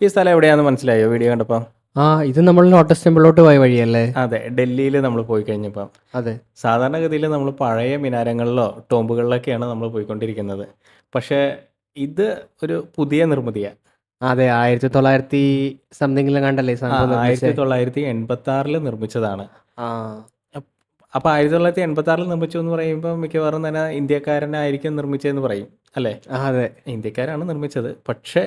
ഈ സ്ഥലം എവിടെയാണെന്ന് മനസ്സിലായോ? വീഡിയോ കണ്ടപ്പോ? ആ ഇത് നമ്മൾ ലോട്ടസ് ടെമ്പിളിലോട്ട് പോയ വഴിയല്ലേ? അതെ ഡൽഹിയിൽ നമ്മൾ പോയി കഴിഞ്ഞപ്പോൾ അതെ. സാധാരണഗതിയിൽ നമ്മൾ പഴയ മിനാരങ്ങളിലോ ടോമ്പുകളിലൊക്കെയാണ് നമ്മൾ പോയിക്കൊണ്ടിരിക്കുന്നത്. പക്ഷേ ഇത് ഒരു പുതിയ നിർമ്മിതിയാ. അതെ ആയിരത്തി തൊള്ളായിരത്തി സംതിങ്ങിലും കണ്ടല്ലേ ആയിരത്തി തൊള്ളായിരത്തി എൺപത്തി ആറിൽ നിർമ്മിച്ചതാണ്. അപ്പൊ ആയിരത്തി തൊള്ളായിരത്തി എൺപത്തി ആറിൽ നിർമ്മിച്ചു എന്ന് പറയുമ്പോൾ മിക്കവാറും തന്നെ ഇന്ത്യക്കാരനായിരിക്കും നിർമ്മിച്ചതെന്ന് പറയും അല്ലേ? അതെ. ഇന്ത്യക്കാരാണ് നിർമ്മിച്ചത്. പക്ഷേ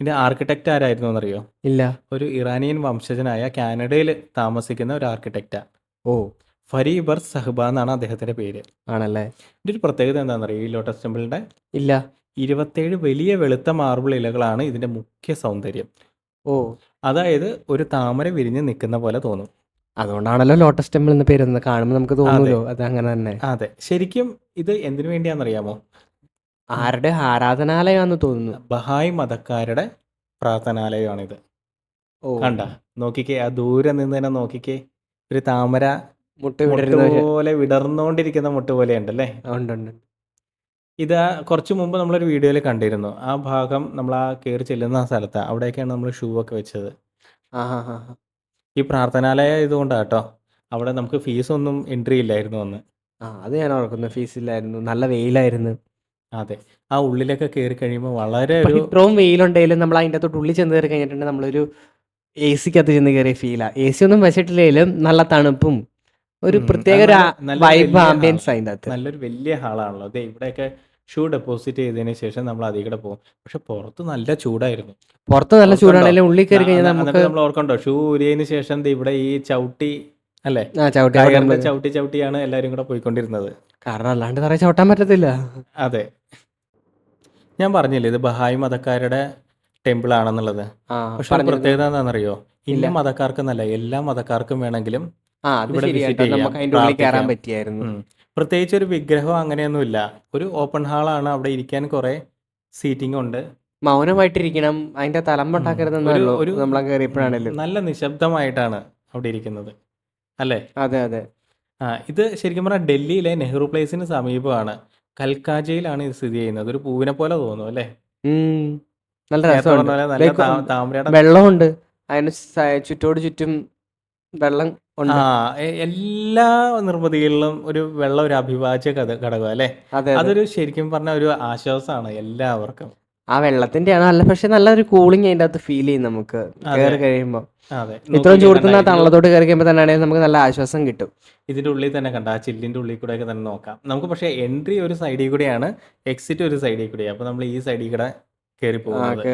ഇതിന്റെ ആർക്കിടെക്റ്റ് ആരായിരുന്നു എന്നറിയോ? ഇല്ല. ഒരു ഇറാനിയൻ വംശജനായ കാനഡയിൽ താമസിക്കുന്ന ഒരു ആർക്കിടെക്റ്റാണ് ഓ. ഫരീബർ സഹബ എന്നാണ് അദ്ദേഹത്തിന്റെ പേര്. ആണല്ലേ? ഇതിന്റെ ഒരു പ്രത്യേകത എന്താണെന്നറിയോ ഈ ലോട്ടസ് ടെമ്പിളിന്റെ? ഇല്ല. ഇരുപത്തേഴ് വലിയ വെളുത്ത മാർബിൾ ഇലകളാണ് ഇതിന്റെ മുഖ്യ സൗന്ദര്യം. ഓ. അതായത് ഒരു താമര വിരിഞ്ഞ് നിൽക്കുന്ന പോലെ തോന്നും. അതുകൊണ്ടാണല്ലോ ലോട്ടസ് ടെമ്പിൾ എന്ന പേര്. കാണുമ്പോൾ നമുക്ക് തോന്നുമല്ലോ അത്. അങ്ങനെ തന്നെ. അതെ. ശരിക്കും ഇത് എന്തിനു വേണ്ടിയാണെന്നറിയാമോ? ആരുടെ ആരാധനാലയമാണെന്ന് തോന്നുന്നു. ബഹായ് മതക്കാരുടെ പ്രാർത്ഥനാലയമാണിത് ഓ. കണ്ട? നോക്കിക്കേ ആ ദൂരെ നിന്ന് തന്നെ നോക്കിക്കേ. ഒരു താമര മുട്ട മുട്ട് വിടരുന്ന ഒരു- പോലെ വിടർന്നുകൊണ്ടിരിക്കുന്ന മുട്ട് പോലെ ഉണ്ടല്ലേ ഉണ്ട് ഉണ്ട് ഇത് കുറച്ചു മുമ്പ് നമ്മളൊരു വീഡിയോയിൽ കണ്ടിരുന്നു. ആ ഭാഗം നമ്മൾ ആ കയറി ചെല്ലുന്ന ആ സ്ഥലത്ത്. അവിടെയൊക്കെയാണ് നമ്മൾ ഷൂ ഒക്കെ വെച്ചത്. ആ ഹാ ഹാ ഈ പ്രാർത്ഥനാലയ ഇതുകൊണ്ടാണ് കേട്ടോ അവിടെ നമുക്ക് ഫീസൊന്നും എൻട്രി ഇല്ലായിരുന്നു അന്ന്. ആ അത് ഞാൻ ഓർക്കുന്നു. ഫീസ് ഇല്ലായിരുന്നു. നല്ല വെയിലായിരുന്നു. അതെ. ആ ഉള്ളിലൊക്കെ കയറി കഴിയുമ്പോൾ വളരെ ഒരു ഇത്രയും വെയിലുണ്ടെങ്കിലും നമ്മൾ അതിന്റെ അകത്തോട്ട് ഉള്ളിൽ ചെന്ന് കയറി കഴിഞ്ഞിട്ടുണ്ടെങ്കിൽ നമ്മളൊരു എ സിക്കകത്ത് ചെന്ന് കയറിയ ഫീലാ എ സി ഒന്നും വെച്ചിട്ടില്ലെങ്കിലും നല്ല തണുപ്പും ഒരു ഉം, പ്രത്യേക അത് ഒരു നല്ല- നല്ലൊരു വൈബ് വലിയ ആംബിയൻസ് അതിന്റെ അകത്ത്. നല്ലൊരു വലിയ ഹാളാണല്ലോ. അതെ ഇവിടെയൊക്കെ ഷൂ ഡെപ്പോസിറ്റ് ചെയ്തതിന് ശേഷം നമ്മൾ അതിൽ കൂടെ പോകും. പക്ഷെ പുറത്ത് നല്ല ചൂടായിരുന്നു. പുറത്ത് നല്ല ഓർക്കുന്നുണ്ടോ? ചൂടാണെങ്കിലും ഉള്ളിൽ കയറി കഴിഞ്ഞാൽ നമുക്ക് നമ്മൾ ഓർക്കണ്ടോ ഷൂ ഊരിയതിന് ശേഷം ദേ ഇവിടെ ഈ ചവിട്ടി അല്ലേ? ആ ചവിട്ടി ചവിട്ടിയാണ് എല്ലാവരും കൂടെ പോയിക്കൊണ്ടിരുന്നത്. കാരണം അല്ലാണ്ട് നിറയെ ചവിട്ടാൻ പറ്റത്തില്ല. അതെ. ഞാൻ പറഞ്ഞില്ലേ ഇത് ബഹായി മതക്കാരുടെ ടെമ്പിൾ ആണെന്നുള്ളത്. ആ പക്ഷെ ഒരു പറഞ്ഞിരുന്നു. പ്രത്യേകത എന്താണെന്നറിയോ? ഇന്ന ഇല്ല. മതക്കാർക്കെന്നല്ല എല്ലാ മതക്കാർക്കും വേണമെങ്കിലും ആ അത് ഇവിടെ visit ശരിയാട്ടോ ചെയ്യാം, നമുക്ക് അതിന്റെ ഉള്ളിൽ കയറാൻ പ്രാർത്ഥിക്കാം. പറ്റിയായിരുന്നു. ഉം. പ്രത്യേകിച്ച് ഒരു വിഗ്രഹം അങ്ങനെയൊന്നുമില്ല. ഒരു ഓപ്പൺ ഹാളാണ് അവിടെ ഇരിക്കാൻ കുറെ സീറ്റിംഗ് ഉണ്ട്. മൗനമായിട്ടിരിക്കണം. അതിന്റെ തലമ്പ ഉണ്ടാക്കരുതെന്നല്ലോ ഒരു- ഒരു- നമ്മളെ കയറിയപ്പോഴാണല്ലോ നല്ല നിശബ്ദമായിട്ടാണ് അവിടെ ഇരിക്കുന്നത്. അല്ലേ? അതെ അതെ. ആ ഇത് ശരിക്കും പറഞ്ഞാൽ ഡൽഹിയിലെ നെഹ്റു പ്ലേസിന് സമീപമാണ്. കൽക്കാജയിലാണ് ഇത് സ്ഥിതി ചെയ്യുന്നത്. ഒരു പൂവിനെ പോലെ തോന്നുന്നു അല്ലേ? ഉം. നല്ല നേരത്തെ പറഞ്ഞ രസമുണ്ട് പോലെ നല്ല Like, താ- താമരയുടെ വെള്ളമുണ്ട്. അതിന് സ- ചുറ്റോട് ചുറ്റും വെള്ളം ആ ഉണ്ട് എ- എല്ലാ നിർമ്മിതികളിലും ഒരു വെള്ളം ഒരു അഭിവാജ്യ ഘട- ഘടകം അല്ലേ? അതെ അതെ. അതൊരു ശരിക്കും പറഞ്ഞ ഒരു ആശ്വാസമാണ് എല്ലാവർക്കും. ആ വെള്ളത്തിന്റെ ആണ് അല്ല പക്ഷെ നല്ലൊരു കൂളിംഗ് അതിന്റെ അകത്ത് ഫീൽ ചെയ്യും നമുക്ക്. കയറി കഴിയുമ്പോൾ ഇത്രയും നോക്കിക്കേ, ചൂടത്തുന്ന കണ്ടാ ഇതിന്റെ- തണലത്തോട്ട് കയറി കഴിയുമ്പോൾ തന്നെ നമുക്ക് നല്ല ആശ്വാസം കിട്ടും. ഇതിന്റെ ഉള്ളിൽ തന്നെ കണ്ട ആ ചില്ലിന്റെ ഉള്ളിൽ കൂടെ ഒക്കെ തന്നെ നോക്കാം. നമുക്ക് പക്ഷേ എൻട്രി ഒരു സൈഡിൽ കൂടെയാണ് എക്സിറ്റ് ഒരു സൈഡിൽ കൂടെയാണ് അപ്പൊ നമ്മൾ ഈ സൈഡിൽ കൂടെ കയറി പോകും പോകുന്നത്.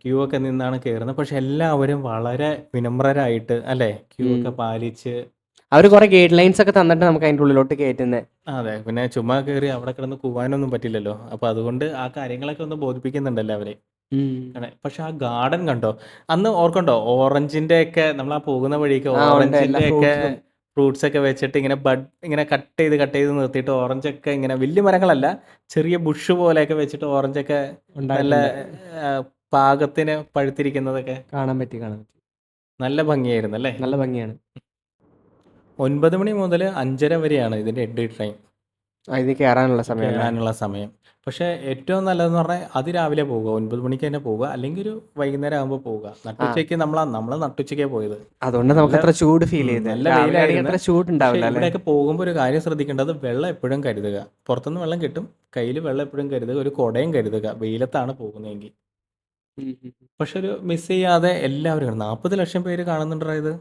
ക്യൂ ഒക്കെ നിന്നാണ് കയറുന്നത് പക്ഷെ എല്ലാവരും വളരെ വിനമ്രരായിട്ട് അല്ലെ? ക്യൂ ഒക്കെ പാലിച്ച് അവർ കുറെ ഗൈഡ് ലൈൻസ് ഒക്കെ തന്നിട്ട് നമുക്ക് അതിന്റെ ഉള്ളിലോട്ട് കയറ്റുന്നത് അതെ പിന്നെ ചുമ്മാ കയറി അവിടെ കിടന്ന് കൂവാനൊന്നും പറ്റില്ലല്ലോ. അപ്പൊ അതുകൊണ്ട് ആ കാര്യങ്ങളൊക്കെ ഒന്ന് ബോധിപ്പിക്കുന്നുണ്ടല്ലോ അവരെ. പക്ഷെ ആ ഗാർഡൻ കണ്ടോ? അന്ന് ഓർക്കണ്ടോ? ഓറഞ്ചിന്റെ ഒക്കെ നമ്മൾ ആ പോകുന്ന വഴിക്ക് ഓറഞ്ചിന്റെ ഒക്കെ ഫ്രൂട്ട്സ് ഒക്കെ വെച്ചിട്ട് ഇങ്ങനെ ബഡ് ഇങ്ങനെ കട്ട് ചെയ്ത് കട്ട് ചെയ്ത് നിർത്തിയിട്ട് ഓറഞ്ച് ഒക്കെ ഇങ്ങനെ വലിയ മരങ്ങളല്ല ചെറിയ ബുഷ് പോലെയൊക്കെ വെച്ചിട്ട് ഓറഞ്ച് ഒക്കെ നല്ല പാകത്തിന് പഴുത്തിരിക്കുന്നതൊക്കെ കാണാൻ പറ്റി കാണാൻ പറ്റി. നല്ല ഭംഗിയായിരുന്നു അല്ലേ? നല്ല ഭംഗിയാണ്. ഒൻപത് മണി മുതൽ അഞ്ചര വരെയാണ് ഇതിന്റെ എഡ് ട്രെയിൻ ഇത് കയറാനുള്ള സമയം കയറാനുള്ള സമയം. പക്ഷേ ഏറ്റവും നല്ലതെന്ന് പറഞ്ഞാൽ അതിരാവിലെ പോവുക ഒൻപത് മണിക്ക് തന്നെ പോവുക അല്ലെങ്കിൽ ഒരു വൈകുന്നേരം ആകുമ്പോൾ പോവുക. നട്ടുച്ചയ്ക്ക് നമ്മളാ നമ്മൾ നട്ടുച്ചയ്ക്കേ പോയത്. അതുകൊണ്ട് നമുക്ക് അത്ര ചൂട് ഫീൽ ചെയ്ത്. നല്ല രാവിലെ അത്ര ചൂട് ഉണ്ടാവില്ല അല്ലേ? ഇവിടെയൊക്കെ പോകുമ്പോൾ ഒരു കാര്യം ശ്രദ്ധിക്കേണ്ടത് വെള്ളം എപ്പോഴും കരുതുക. പുറത്തുനിന്ന് വെള്ളം കിട്ടും കയ്യിൽ വെള്ളം എപ്പോഴും കരുതുക ഒരു കുടയും കരുതുക വെയിലത്താണ് പോകുന്നതെങ്കിൽ. പക്ഷെ ഒരു മിസ് ചെയ്യാതെ എല്ലാവരും നാൽപ്പത് ലക്ഷം പേര് കാണുന്നുണ്ടോ ഇത്?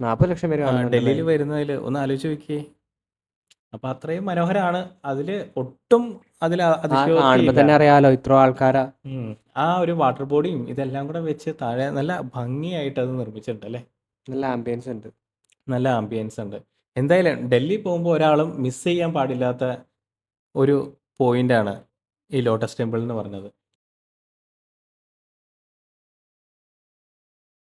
നാപ്പത് ലക്ഷം പേര് കാണുന്നുണ്ടല്ലേ? ഡൽഹിയിൽ വരുന്നതിൽ ഒന്ന് ആലോചിച്ച് നോക്കിയേ. അപ്പൊ അത്രയും മനോഹരമാണ് അതിൽ ഒട്ടും അതിൽ ആ കാണുമ്പോ തന്നെ അറിയാലോ ഇത്ര ആൾക്കാരാ. ഉം. ആ ഒരു വാട്ടർ ബോഡിയും ഇതെല്ലാം കൂടെ വെച്ച് താഴെ നല്ല ഭംഗിയായിട്ട് അത് നിർമ്മിച്ചിട്ടുണ്ട് അല്ലേ? നല്ല ആംബിയൻസ് ഉണ്ട്. നല്ല ആംബിയൻസ് ഉണ്ട്. എന്തായാലും ഡൽഹി പോകുമ്പോൾ ഒരാളും മിസ് ചെയ്യാൻ പാടില്ലാത്ത ഒരു പോയിന്റാണ് ഈ ലോട്ടസ് ടെമ്പിൾ എന്ന് പറഞ്ഞത്.